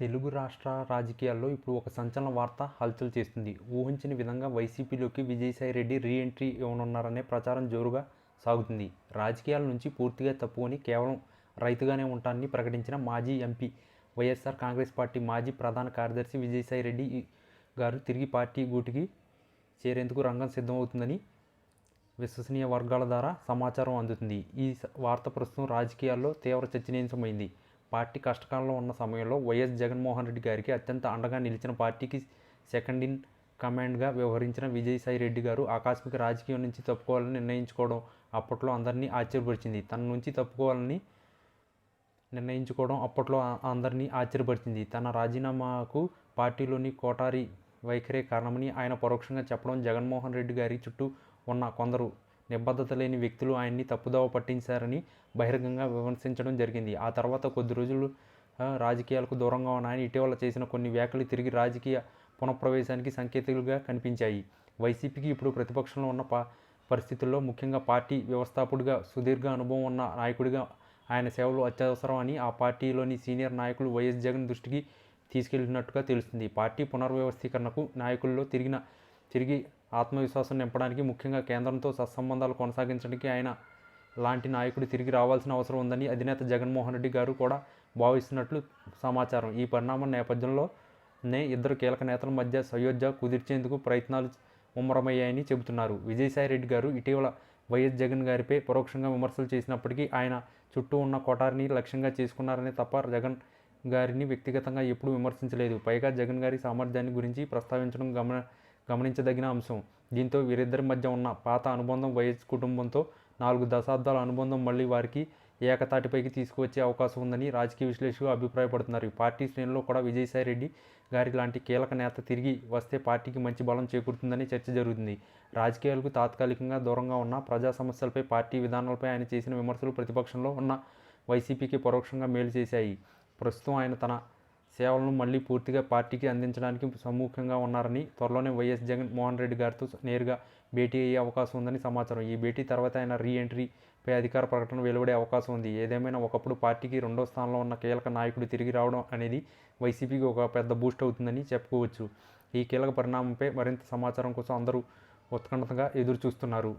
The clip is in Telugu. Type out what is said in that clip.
తెలుగు రాష్ట్ర రాజకీయాల్లో ఇప్పుడు ఒక సంచలన వార్త హల్చల్ చేస్తుంది. ఊహించిన విధంగా వైసీపీలోకి విజయసాయి రెడ్డి రీఎంట్రీ ఇవ్వనున్నారనే ప్రచారం జోరుగా సాగుతుంది. రాజకీయాల నుంచి పూర్తిగా తప్పుకొని కేవలం రైతుగానే ఉంటానని ప్రకటించిన మాజీ ఎంపీ వైఎస్ఆర్ కాంగ్రెస్ పార్టీ మాజీ ప్రధాన కార్యదర్శి విజయసాయి రెడ్డి గారు తిరిగి పార్టీ గూటికి చేరేందుకు రంగం సిద్ధమవుతుందని విశ్వసనీయ వర్గాల ద్వారా సమాచారం అందుతుంది. ఈ వార్త ప్రస్తుతం రాజకీయాల్లో తీవ్ర చర్చనీయాంశమైంది. పార్టీ కష్టకాలంలో ఉన్న సమయంలో వైఎస్ జగన్మోహన్ రెడ్డి గారికి అత్యంత అండగా నిలిచిన పార్టీకి సెకండ్ ఇన్ కమాండ్గా వ్యవహరించిన విజయసాయి రెడ్డి గారు ఆకస్మిక రాజకీయం నుంచి తప్పుకోవాలని నిర్ణయించుకోవడం అప్పట్లో అందరినీ ఆశ్చర్యపరిచింది. తన నుంచి తప్పుకోవాలని నిర్ణయించుకోవడం అప్పట్లో అందరినీ ఆశ్చర్యపరిచింది. తన రాజీనామాకు పార్టీలోని కోటారి వైఖరే కారణమని ఆయన పరోక్షంగా చెప్పడం జగన్మోహన్ రెడ్డి గారి చుట్టూ ఉన్న కొందరు నిబద్ధత లేని వ్యక్తులు ఆయన్ని తప్పుదోవ పట్టించారని బహిరంగంగా విమర్శించడం జరిగింది. ఆ తర్వాత కొద్ది రోజులు రాజకీయాలకు దూరంగా ఉన్న ఆయన ఇటీవల చేసిన కొన్ని వ్యాఖ్యలు తిరిగి రాజకీయ పునఃప్రవేశానికి సంకేతాలుగా కనిపించాయి. వైసీపీకి ఇప్పుడు ప్రతిపక్షంలో ఉన్న పా పరిస్థితుల్లో ముఖ్యంగా పార్టీ వ్యవస్థాపకుడిగా సుదీర్ఘ అనుభవం ఉన్న నాయకుడిగా ఆయన సేవలు అత్యవసరం అని ఆ పార్టీలోని సీనియర్ నాయకులు వైఎస్ జగన్ దృష్టికి తీసుకెళ్ళినట్టుగా తెలుస్తుంది. పార్టీ పునర్వ్యవస్థీకరణకు నాయకుల్లో తిరిగిన తిరిగి ఆత్మవిశ్వాసం నింపడానికి ముఖ్యంగా కేంద్రంతో సత్సంబంధాలు కొనసాగించడానికి ఆయన లాంటి నాయకుడు తిరిగి రావాల్సిన అవసరం ఉందని అధినేత జగన్మోహన్ రెడ్డి గారు కూడా భావిస్తున్నట్లు సమాచారం. ఈ పరిణామం నేపథ్యంలో నే ఇద్దరు కీలక నేతల మధ్య సయోధ్య కుదిర్చేందుకు ప్రయత్నాలు ముమ్మరమయ్యాయని చెబుతున్నారు. విజయసాయి రెడ్డి గారు ఇటీవల వైఎస్ జగన్ గారిపై పరోక్షంగా విమర్శలు చేసినప్పటికీ ఆయన చుట్టూ ఉన్న కొటారిని లక్ష్యంగా చేసుకున్నారనే తప్ప జగన్ గారిని వ్యక్తిగతంగా ఎప్పుడూ విమర్శించలేదు. పైగా జగన్ గారి సామర్థ్యాన్ని గురించి ప్రస్తావించడం గమన గమనించదగిన అంశం. దీంతో వీరిద్దరి మధ్య ఉన్న పాత అనుబంధం వైఎస్ కుటుంబంతో నాలుగు దశాబ్దాల అనుబంధం మళ్ళీ వారికి ఏకతాటిపైకి తీసుకువచ్చే అవకాశం ఉందని రాజకీయ విశ్లేషకులు అభిప్రాయపడుతున్నారు. పార్టీ శ్రేణుల్లో కూడా విజయసాయి రెడ్డి గారి లాంటి కీలక నేత తిరిగి వస్తే పార్టీకి మంచి బలం చేకూరుతుందని చర్చ జరుగుతుంది. రాజకీయాలకు తాత్కాలికంగా దూరంగా ఉన్న ప్రజా సమస్యలపై పార్టీ విధానాలపై ఆయన చేసిన విమర్శలు ప్రతిపక్షంలో ఉన్న వైసీపీకి పరోక్షంగా మేలు చేశాయి. ప్రస్తుతం ఆయన తన సేవలను మళ్ళీ పూర్తిగా పార్టీకి అందించడానికి సముఖంగా ఉన్నారని త్వరలోనే వైఎస్ జగన్ మోహన్ రెడ్డి గారితో నేరుగా భేటీ అయ్యే అవకాశం ఉందని సమాచారం. ఈ భేటీ తర్వాత ఆయన రీ ఎంట్రీపై అధికార ప్రకటన వెలువడే అవకాశం ఉంది. ఏదేమైనా ఒకప్పుడు పార్టీకి రెండో స్థానంలో ఉన్న కీలక నాయకుడు తిరిగి రావడం అనేది వైసీపీకి ఒక పెద్ద బూస్ట్ అవుతుందని చెప్పుకోవచ్చు. ఈ కీలక పరిణామంపై మరింత సమాచారం కోసం అందరూ ఉత్కంఠగా ఎదురు చూస్తున్నారు